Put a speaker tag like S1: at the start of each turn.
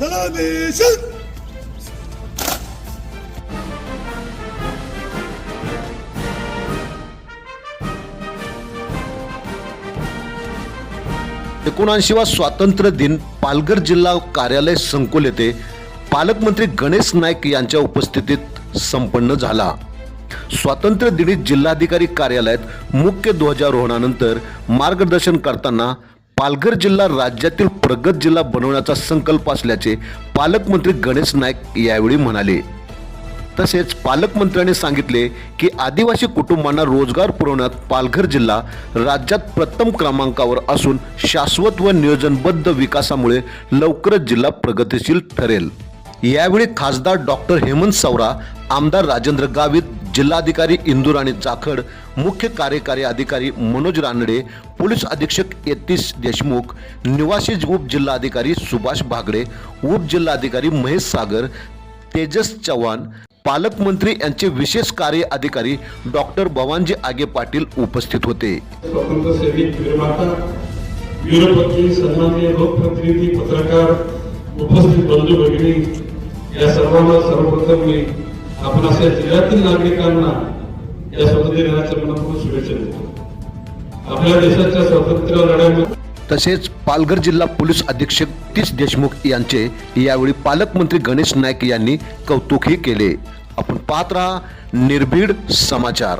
S1: सलामी शल
S2: एकोणऐंशीवा स्वातंत्र्य दिन पालघर जिल्हा कार्यालय संकुल येथे पालकमंत्री गणेश नाईक यांच्या उपस्थितीत संपन्न झाला. स्वातंत्र्य दिनी जिल्हाधिकारी कार्यालयात मुख्य ध्वजारोहणानंतर मार्गदर्शन करताना पालघर जिल्हा राज्यातील प्रगत जिल्हा बनवण्याचा संकल्प असल्याचे पालकमंत्री गणेश नाईक यावेळी म्हणाले. तसेच पालकमंत्र्यांनी सांगितले की आदिवासी कुटुंबांना रोजगार पुरवण्यात पालघर जिल्हा राज्यात प्रथम क्रमांकावर असून शाश्वत व नियोजनबद्ध विकासामुळे लवकरच जिल्हा प्रगतिशील ठरेल. यावेळी खासदार डॉक्टर हेमंत सवरा आमदार राजेंद्र गावित जिल्हाधिकारी इंदुराणी जाखड मुख्य कार्यकारी अधिकारी मनोज रानडे पोलीस अधीक्षक यतीश देशमुख निवासी उपजिल्हाधिकारी सुभाष भागडे उपजिल्हाधिकारी महेश सागर तेजस चव्हाण पालकमंत्री यांचे विशेष कार्य अधिकारी डॉक्टर भवानजी आगे पाटील उपस्थित होते.
S3: पत्रकार उपस्थित बंधू भगिनी या सर्वांना सर्वप्रथम मी आपण अशा जिल्ह्यातील नागरिकांना या स्वातंत्र्य दिनाच्या मनापूर्वक शुभेच्छा देतो. आपल्या देशाच्या स्वातंत्र्य लढ्यामध्ये
S2: तसेच पालघर जिल्हा पोलीस अधीक्षक तीस देशमुख यांचे यावेळी पालकमंत्री गणेश नाईक यांनी कौतुकही केले. आपण पाहत राहा निर्भीड समाचार.